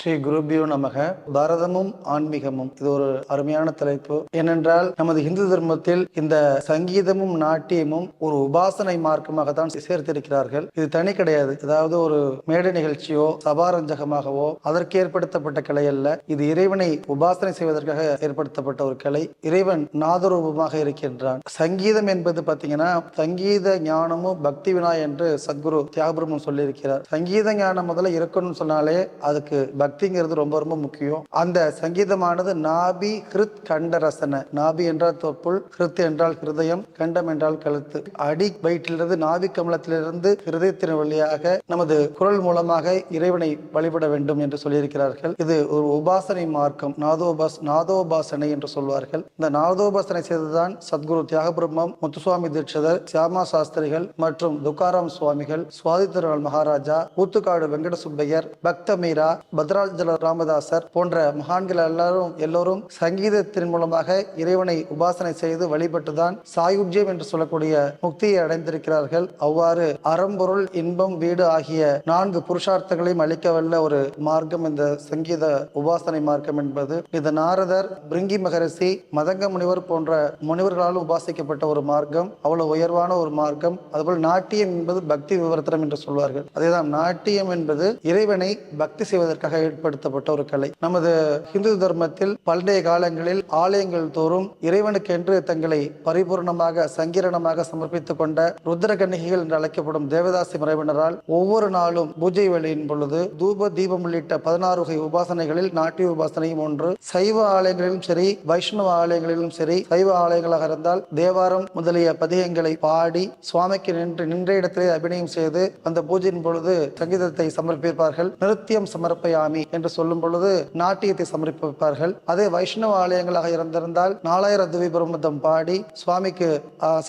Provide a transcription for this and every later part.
ஸ்ரீ குருபியோ நமக. பாரதமும் ஆன்மீகமும். இது ஒரு அருமையான தலைப்பு. ஏனென்றால் நமது இந்து தர்மத்தில் இந்த சங்கீதமும் நாட்டியமும் ஒரு உபாசனை மார்க்கமாக தான் சேர்த்திருக்கிறார்கள். இது தனி கிடையாது. அதாவது ஒரு மேடை நிகழ்ச்சியோ சபாரஞ்சகமாகவோ அதற்கு ஏற்படுத்தப்பட்ட கலை அல்ல. இது இறைவனை உபாசனை செய்வதற்காக ஏற்படுத்தப்பட்ட ஒரு கலை இறைவன் நாதரூபமாக இருக்கின்றான். சங்கீதம் என்பது பார்த்தீங்கன்னா சங்கீத ஞானமும் பக்தி வினா என்று சத்குரு தியாகபிரமன் சொல்லியிருக்கிறார். சங்கீத ஞானம் முதல்ல இருக்கணும்னு சொன்னாலே அதுக்கு பக்திங்கிறது ரொம்ப ரொம்ப முக்கியம். அந்த சங்கீதமானது நாபி ஹிருத் கண்ட ரசன நாபி என்றால் தொப்புள் ஹிருத் என்றால் ஹிருதயம் கண்டம் என்றால் கழுத்து. அடி வயிற்றிலிருந்து நாபி கமலத்திலிருந்து ஹிருதயத்தின் வழியாக நமது குரல் மூலமாக இறைவனை வழிபட வேண்டும் என்று சொல்லியிருக்கிறார்கள். இது ஒரு உபாசனை மார்க்கம். நாதோபாஸ் நாதோபாசனை என்று சொல்வார்கள். இந்த நாதோபாசனை செய்ததுதான் சத்குரு தியாகபிரம்மம் முத்துசுவாமி தீட்சிதர் சியாமா சாஸ்திரிகள் மற்றும் துக்காராம் சுவாமிகள் சுவாதி திருநாள் மகாராஜா ஊத்துக்காடு வெங்கட சுப்பையர் பக்த மீரா பத்ராஜல ராமதாசர் போன்ற மகான்கள் எல்லாரும் எல்லோரும் சங்கீதத்தின் மூலமாக இறைவனை உபாசனை செய்து வழிபட்டுதான் சாயுஜ்யம் என்று சொல்லக்கூடிய முக்தியை அடைந்திருக்கிறார்கள். அவ்வாறு அறம்பொருள் இன்பம் வீடு ஆகிய நான்கு புருஷார்த்தங்களையும் அளிக்கவல்ல ஒரு மார்க்கம் இந்த சங்கீத உபாசனை மார்க்கம் என்பது. இது நாரதர் பிரிங்கி மகரிஷி மதங்க முனிவர் போன்ற முனிவர்களால் உபாசிக்கப்பட்ட ஒரு மார்க்கம். அவ்வளவு உயர்வான ஒரு மார்க்கம். அதுபோல் நாட்டியம் என்பது பக்தி விவர்த்தனம் என்று சொல்வார்கள். அதேதான் நாட்டியம் என்பது இறைவனை பக்தி செய்வதற்காக ஏற்படுத்தப்பட்ட ஒரு கலை. நமது இந்து தர்மத்தில் பண்டைய காலங்களில் ஆலயங்கள் தோறும் இறைவனுக்கென்று தங்களை பரிபூர்ணமாக சங்கீரணமாக சமர்ப்பித்துக் கொண்ட ருத்ர கன்னிகைகள் என்று அழைக்கப்படும் தேவதாசி மறைவினரால் ஒவ்வொரு நாளும் பூஜை வேளையின் பொழுது தூப தீபம் உள்ளிட்ட பதினாறு வகை உபாசனைகளில் நாட்டிய உபாசனையும் ஒன்று. சைவ ஆலயங்களிலும் சரி வைஷ்ணவ ஆலயங்களிலும் சரி சைவ ஆலயங்களாக இருந்தால் தேவாரம் முதலிய பதிகங்களை பாடி சுவாமிக்கு நின்று நின்ற இடத்திலே அபிநயம் செய்து அந்த பூஜையின் பொழுது சங்கீதத்தை சமர்ப்பிப்பார்கள். நிருத்தியம் சமர்ப்பயாமி என்று சொல்லும் பொழுது நாட்டியத்தை சமர்ப்பிப்பார்கள். அதே வைஷ்ணவ ஆலயங்களாக இருந்திருந்தால் நாலாயிர துவிபிரமதம் பாடி சுவாமிக்கு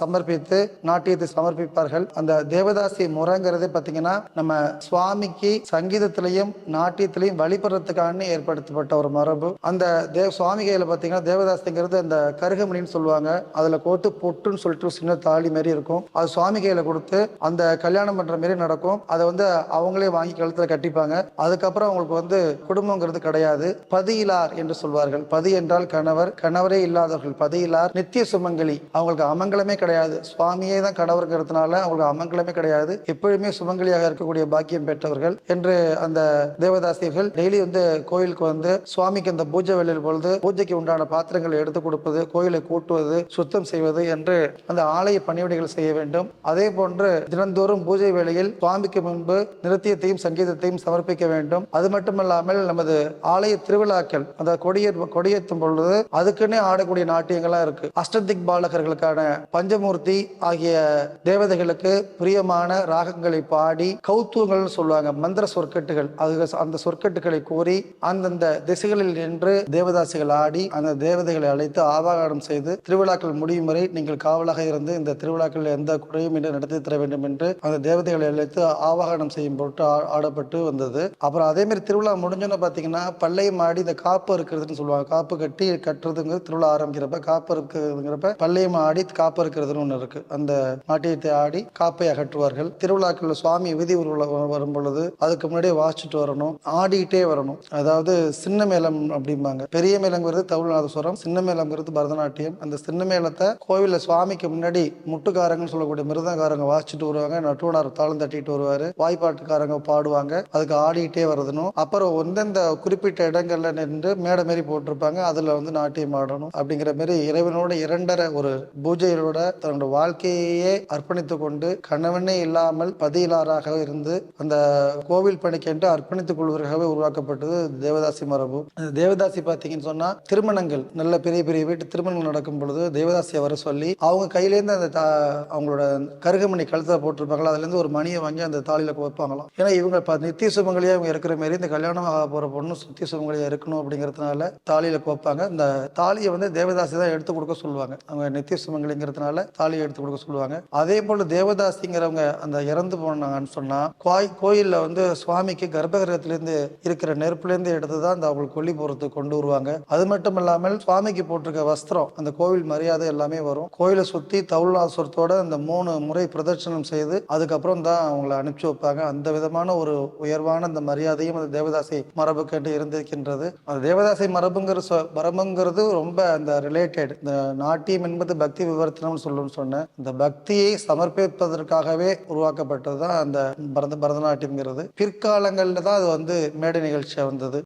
சமர்ப்பித்து நாட்டியத்தை சமர்ப்பிப்பார்கள். அந்த தேவதாசி முறைங்கிறது பார்த்தீங்கன்னா நம்ம சுவாமிக்கு சங்கீதத்திலையும் நாட்டியத்திலையும் வழிபடுறதுக்கான ஏற்படுத்தப்பட்ட ஒரு மரபு. அந்த தேவ சுவாமி கையில் பார்த்தீங்கன்னா தேவதாசிங்கிறது அந்த கருகமணின்னு சொல்லுவாங்க. அதில் கோத்து பொட்டுன்னு சொல்லிட்டு சின்ன தாலி மாதிரி இருக்கும். அது சுவாமி கையில் கொடுத்து அந்த கல்யாணம் பண்ணுற மாதிரி நடக்கும். அதை வந்து அவங்களே வாங்கி கழுத்தில் கட்டிப்பாங்க. அதுக்கப்புறம் அவங்களுக்கு வந்து குடும்பங்கிறது கிடையாது. பதியிலார் என்று சொல்வார்கள். பதி என்றால் கணவர் கணவரே இல்லாதவர்கள். பதியிலார் நித்திய சுமங்கலி. அவங்களுக்கு அமங்கலமே கிடையாது. சுவாமியே தான் கணவருங்கிறதுனால அவங்களுக்கு அமங்கலமே கிடையாது. எப்பொழுதுமே சுமங்கலியாக இருக்கக்கூடிய பாக்கியம் பெற்றவர்கள் என்று அந்த தேவதாசியர்கள் டெய்லி வந்து கோயிலுக்கு வந்து சுவாமிக்கு அந்த பூஜை வேலையில் பொழுது பூஜைக்கு உண்டான பாத்திரங்களை எடுத்து கொடுப்பது கோயிலை கூட்டுவது சுத்தம் செய்வது என்று அந்த ஆலய பணிவிடைகள் செய்ய வேண்டும். அதே போன்று தினந்தோறும் பூஜை வேளையில் சுவாமிக்கு முன்பு நிறுத்தியத்தையும் சங்கீதத்தையும் சமர்ப்பிக்க வேண்டும். அது மட்டுமல்லாமல் நமது ஆலய திருவிழாக்கள் அந்த கொடியே கொடியேற்றும் பொழுது அதுக்குன்னே ஆடக்கூடிய நாட்டியங்கள்லாம் இருக்கு. அஷ்டதிக் பாலகர்களுக்கான பஞ்சமூர்த்தி ஆகிய தேவதைகளுக்கு பிரியமான ராகங்களை பாடி கௌத்துவங்கள் சொல்லுவாங்க. மந்திர சொற்கட்டுகள் அது அந்த சொற்கட்டுகளை கூறி அந்தந்த திசைகளில் நின்று தேவதாசிகள் ஆடி அந்த தேவதைகளை அழைத்து ஆவாகனம் செய்து திருவிழாக்கள் முடியும் வரை நீங்கள் காவலாக இருந்து இந்த திருவிழாக்கள் எந்த குறையும் இன்றி நடத்தி தர வேண்டும் என்று அந்த தேவதைகளை அழைத்து ஆவாகனம் செய்யும் பொருட்டு ஆடப்பட்டு வந்தது. அப்புறம் அதே மாதிரி திருவிழா முடிஞ்சோன்னு பார்த்தீங்கன்னா பள்ளையம் ஆடி இந்த காப்பு இருக்கிறதுன்னு சொல்லுவாங்க. காப்பு கட்டி கட்டுறதுங்கிறது திருவிழா ஆரம்பிக்கிறப்ப காப்பு இருக்கிறதுங்கிறப்ப பள்ளையம் ஆடி காப்பு இருக்கிறதுன்னு ஒன்று இருக்கு. அந்த நாட்டியத்தை ஆடி காப்பை அகற்றுவார்கள். திருவிழாக்கள் சுவாமி விதி ஊர்வலம் வரும் பொழுது அதுக்கு முன்னாடியே வாசிச்சுட்டு வரணும். ஆடிக்கிட்டே வரணும். அதாவது சின்ன மேளம் அப்படிம்பாங்க. பெரிய மேளங்கிறது தமிழ்நாதஸ்வரம் சின்ன மேளங்கிறது பரதநாட்டியம். அந்த சின்ன மேளத்தை கோவிலில் சுவாமிக்கு முன்னாடி முட்டுக்காரங்கன்னு சொல்லக்கூடிய மிருதங்காரங்க வாசிச்சுட்டு வருவாங்க. நட்டுவனார் தாளம் தட்டிட்டு வருவாரு. வாய்ப்பாட்டுக்காரங்க பாடுவாங்க. அதுக்கு ஆடிக்கிட்டே வரதணும் அப்புறம் எந்தெந்த குறிப்பிட்ட இடங்கள்ல நின்று மேடை மாரி போட்டிருப்பாங்க. அதுல வந்து நாட்டியம் ஆடணும் அப்படிங்கிற மாரி இறைவனோட இரண்டரை ஒரு பூஜைகளோட தன்னோட வாழ்க்கையே அர்ப்பணித்து கொண்டு கணவனே இல்லாமல் பதியிலாராக இருந்து அந்த கோவில் பணிக்கென்று அர்ப்பணித்துக் கொள்வதற்காகவே உருவாக்கப்பட்டது தேவதாசி மரபு. தேவதாசி பார்த்தீங்கன்னு சொன்னா திருமணங்கள் நல்ல பெரிய பெரிய வீட்டு திருமணங்கள் நடக்கும் பொழுது தேவதாசியை வர சொல்லி அவங்க கையிலேருந்து அந்த தா- அவங்களோட கருகமணி கழுத்தில் போட்டிருப்பாங்களா அதுல இருந்து ஒரு மணியை வாங்கி அந்த தாலியில வைப்பாங்களாம். ஏன்னா இவங்க நித்திய சுமங்கலியா இவங்க இருக்கிற மாதிரி இந்த கல்யாணம் ஆக போகிற பொண்ணு சுத்தி சுமங்கலியாக இருக்கணும் அப்படிங்கிறதுனால தாலியில் கோப்பாங்க. இந்த தாலியை வந்து தேவதாசி தான் எடுத்து கொடுக்க சொல்லுவாங்க. அவங்க நித்திய சுமங்கலிங்கிறதுனால தாலியை எடுத்து கொடுக்க சொல்லுவாங்க. அதே போல் தேவதாசிங்கிறவங்க அந்த இறந்து போனாங்கன்னு சொன்னால் கோய் கோயிலில் வந்து சுவாமிக்கு கர்ப்பகிரகத்திலேருந்து இருக்கிற நெருப்புலேருந்து எடுத்து தான் அந்த அவங்களுக்கு கொல்லி போகிறதுக்கு கொண்டு வருவாங்க. அது மட்டும் இல்லாமல் சுவாமிக்கு போட்டிருக்க வஸ்திரம் அந்த கோவில் மரியாதை எல்லாமே வரும். கோயிலை சுற்றி தவுளாசுரத்தோட அந்த மூணு முறை பிரதட்சணம் செய்து அதுக்கப்புறம் தான் அவங்கள அனுப்பிச்சு வைப்பாங்க. அந்த விதமான ஒரு உயர்வான அந்த மரியாதையும் அந்த தேவதாசி தேவதாசி மரபு கேட்டு இருந்திருக்கின்றது. அந்த தேவதாசி மரபுங்கிற சொ மரபுங்கிறது ரொம்ப அந்த ரிலேட்டட் இந்த நாட்டியம் என்பது பக்தி விவர்த்தனம்னு சொல்லணும்னு சொன்னேன். இந்த பக்தியை சமர்ப்பிப்பதற்காகவே உருவாக்கப்பட்டது தான் அந்த பரத பரதநாட்டியம்ங்கிறது. பிற்காலங்களில் தான் அது வந்து மேடை நிகழ்ச்சியாக வந்தது.